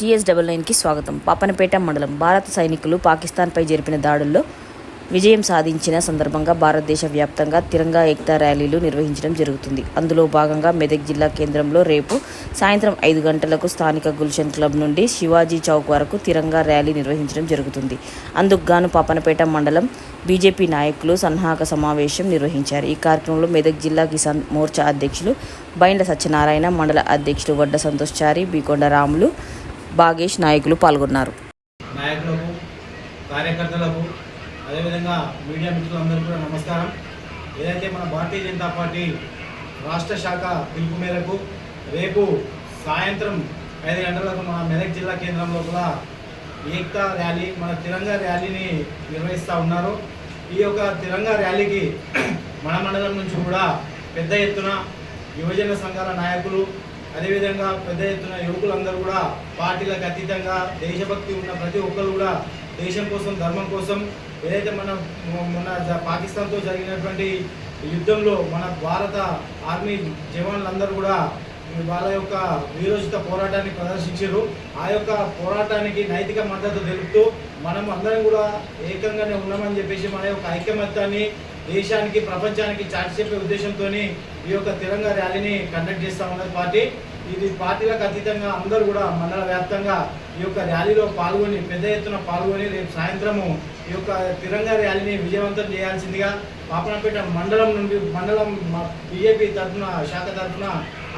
TS double నైన్కి స్వాగతం. పాపనపేట మండలం భారత సైనికులు పాకిస్తాన్పై జరిపిన దాడుల్లో విజయం సాధించిన సందర్భంగా భారతదేశ వ్యాప్తంగా తిరంగా ఏక్తా ర్యాలీలు నిర్వహించడం జరుగుతుంది. అందులో భాగంగా మెదక్ జిల్లా కేంద్రంలో రేపు సాయంత్రం ఐదు గంటలకు స్థానిక గుల్షన్ క్లబ్ నుండి శివాజీ చౌక్ వరకు తిరంగా ర్యాలీ నిర్వహించడం జరుగుతుంది. అందుకుగాను పాపనపేట మండలం బీజేపీ నాయకులు సన్నాహక సమావేశం నిర్వహించారు. ఈ కార్యక్రమంలో మెదక్ జిల్లా కిసాన్ మోర్చా అధ్యక్షులు బైండ్ల సత్యనారాయణ మండల అధ్యక్షులు వడ్డ సంతోష్చారి బీకొండ రాములు బాగేష్ నాయకులు పాల్గొన్నారు. నాయకులకు కార్యకర్తలకు అదేవిధంగా మీడియా మిత్రులందరికీ కూడా నమస్కారం. ఏదైతే మన భారతీయ జనతా పార్టీ రాష్ట్ర శాఖ పిలుపు మేరకు రేపు సాయంత్రం ఐదు గంటలకు మన మెదక్ జిల్లా కేంద్రంలో కూడా ఏక్తా ర్యాలీ మన తిరంగా ర్యాలీని నిర్వహిస్తూ ఉన్నారు. ఈ యొక్క తిరంగా ర్యాలీకి మన మండలం నుంచి కూడా పెద్ద ఎత్తున యువజన సంఘాల నాయకులు అదేవిధంగా పెద్ద ఎత్తున యువకులందరూ కూడా పార్టీలకు అతీతంగా దేశభక్తి ఉన్న ప్రతి ఒక్కరు కూడా దేశం కోసం ధర్మం కోసం ఏదైతే మన మొన్న జ- పాకిస్తాన్తో జరిగినటువంటి యుద్ధంలో మన భారత ఆర్మీ జవాన్లందరూ కూడా వాళ్ళ యొక్క వీరోచిత పోరాటాన్ని ప్రదర్శించారు. ఆ యొక్క పోరాటానికి నైతిక మద్దతు తెలుపుతూ మనం అందరం కూడా ఏకంగానే ఉన్నామని చెప్పేసి మన యొక్క ఐక్యమత్యాన్ని దేశానికి ప్రపంచానికి చాటి చెప్పే ఉద్దేశంతో ఈ యొక్క తిరంగా ర్యాలీని కండక్ట్ చేస్తా ఉన్నది పార్టీ. ఇది పార్టీలకు అతీతంగా అందరూ కూడా మండల వ్యాప్తంగా ఈ యొక్క ర్యాలీలో పాల్గొని పెద్ద ఎత్తున పాల్గొని రేపు సాయంత్రము ఈ యొక్క తిరంగా ర్యాలీని విజయవంతం చేయాల్సిందిగా పాపనపేట మండలం నుండి మండలం బీజేపీ తరఫున శాఖ తరఫున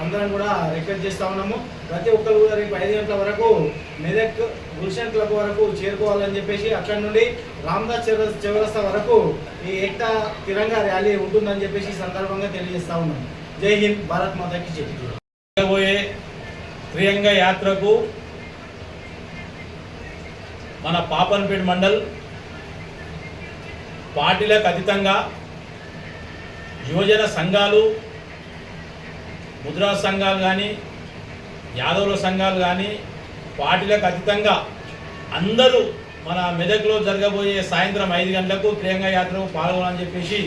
అందరం కూడా రిక్వెస్ట్ చేస్తా ఉన్నాము. ప్రతి ఒక్కరు కూడా రేపు ఐదు గంటల వరకు మెదక్ గుల్షన్ క్లబ్ వరకు చేరుకోవాలని చెప్పేసి అక్కడ నుండి రామ్దాస్ చివర చివరస్త వరకు ఈ ఏక్తా తిరంగా ర్యాలీ ఉంటుందని చెప్పేసి సందర్భంగా తెలియజేస్తా ఉన్నాము జై హింద్ భారత్ మాతకి జై. జరగబోయే ప్రియంగ యాత్రకు మన పాపన్పేట మండల్ పార్టీలకు అతీతంగా యువజన సంఘాలు ముద్రా సంఘాలు కానీ యాదవుల సంఘాలు కానీ పార్టీలకు అతీతంగా అందరూ మన మెదక్లో జరగబోయే సాయంత్రం ఐదు గంటలకు ప్రియంగ యాత్రకు పాల్గొనని చెప్పేసి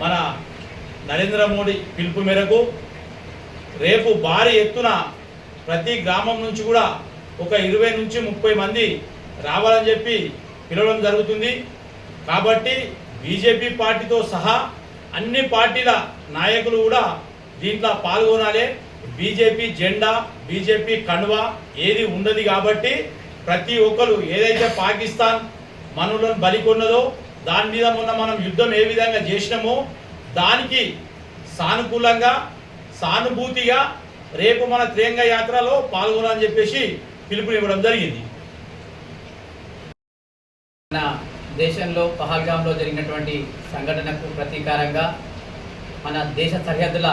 మన నరేంద్ర మోడీ పిలుపు మేరకు రేపు భారీ ఎత్తున ప్రతి గ్రామం నుంచి కూడా ఒక ఇరవై నుంచి ముప్పై మంది రావాలని చెప్పి పిలవడం జరుగుతుంది. కాబట్టి బీజేపీ పార్టీతో సహా అన్ని పార్టీల నాయకులు కూడా దీంట్లో పాల్గొనాలి. బీజేపీ జెండా బీజేపీ కణువ ఏది ఉండదు కాబట్టి ప్రతి ఒక్కరు ఏదైతే పాకిస్తాన్ మనులను బలికొన్నదో దాని మీద మొన్న మనం యుద్ధం ఏ విధంగా చేసినామో దానికి సానుకూలంగా సానుభూతిగా రేపు మన త్రియంగ యాత్రలో పాల్గొనాలని చెప్పేసి పిలుపునివ్వడం జరిగింది. మన దేశంలో పహల్గాంలో జరిగినటువంటి సంఘటనకు ప్రతీకారంగా మన దేశ సరిహద్దుల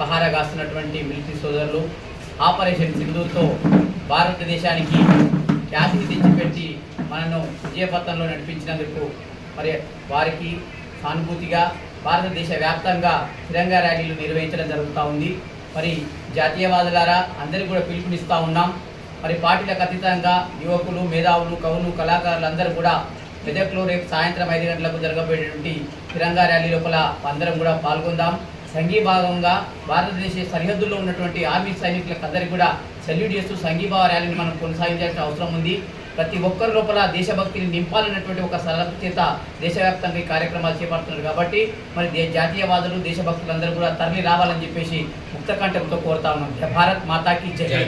పహారా కాస్తున్నటువంటి మిలిటరీ సోదరులు ఆపరేషన్ సింధూర్తో భారతదేశానికి ఖ్యాతిని తెచ్చిపెట్టి మనను విజయపథంలో నడిపించినందుకు మరి వారికి సానుభూతిగా భారతదేశ వ్యాప్తంగా తిరంగా ర్యాలీలు నిర్వహించడం జరుగుతూ ఉంది. మరి జాతీయవాదులారా అందరికీ కూడా పిలుపునిస్తూ ఉన్నాం. మరి పార్టీలకు అతీతంగా యువకులు మేధావులు కవులు కళాకారులు అందరూ కూడా మెదక్లో రేపు సాయంత్రం ఐదు గంటలకు జరగబోయేటువంటి తిరంగా ర్యాలీ లోపల అందరం కూడా పాల్గొందాం. సంఘీభాగంగా భారతదేశ సరిహద్దుల్లో ఉన్నటువంటి ఆర్మీ సైనికులకు అందరికీ కూడా సెల్యూట్ చేస్తూ సంఘీభావ ర్యాలీని మనం కొనసాగించాల్సిన అవసరం ఉంది. ప్రతి ఒక్కరి లోపల దేశభక్తిని నింపాలన్నటువంటి ఒక సలహా చేత దేశవ్యాప్తంగా ఈ కార్యక్రమాలు చేపడుతున్నారు కాబట్టి మరి జాతీయవాదులు జాతీయవాదులు దేశభక్తులందరూ కూడా తరలి రావాలని చెప్పేసి ముక్తకంఠంతో కోరుతా ఉన్నాం. భారత్ మాతాకి జయ